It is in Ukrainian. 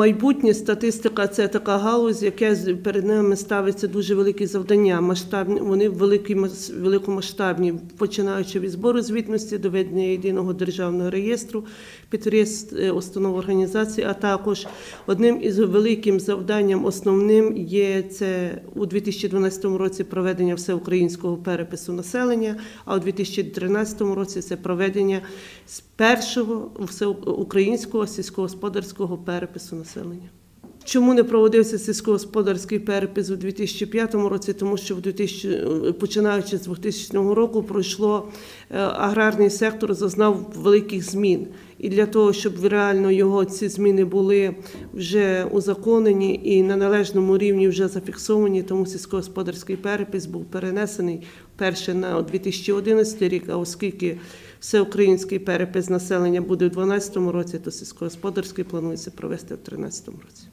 Майбутнє статистика це така галузь, яке перед ними ставиться дуже великі завдання. Масштабні вони великі великомасштабні, починаючи від збору звітності до ведення єдиного державного реєстру підприємств, е, установ організацій, а також одним із великим завданням основним є це у 2012 році проведення всеукраїнського перепису населення, а у 2013 році це проведення з першого всеукраїнського сільськогосподарського перепису населення. Silly. Чому не проводився сільськогосподарський перепис у 2005 році? Тому що в 2000, починаючи з 2000 року пройшло е, аграрний сектор зазнав великих змін. І для того, щоб реально його ці зміни були вже узаконені і на належному рівні вже зафіксовані, тому сільськогосподарський перепис був перенесений перше на 2011 рік. А оскільки всеукраїнський перепис населення буде у 2012 році, то сільськогосподарський планується провести в 2013 році.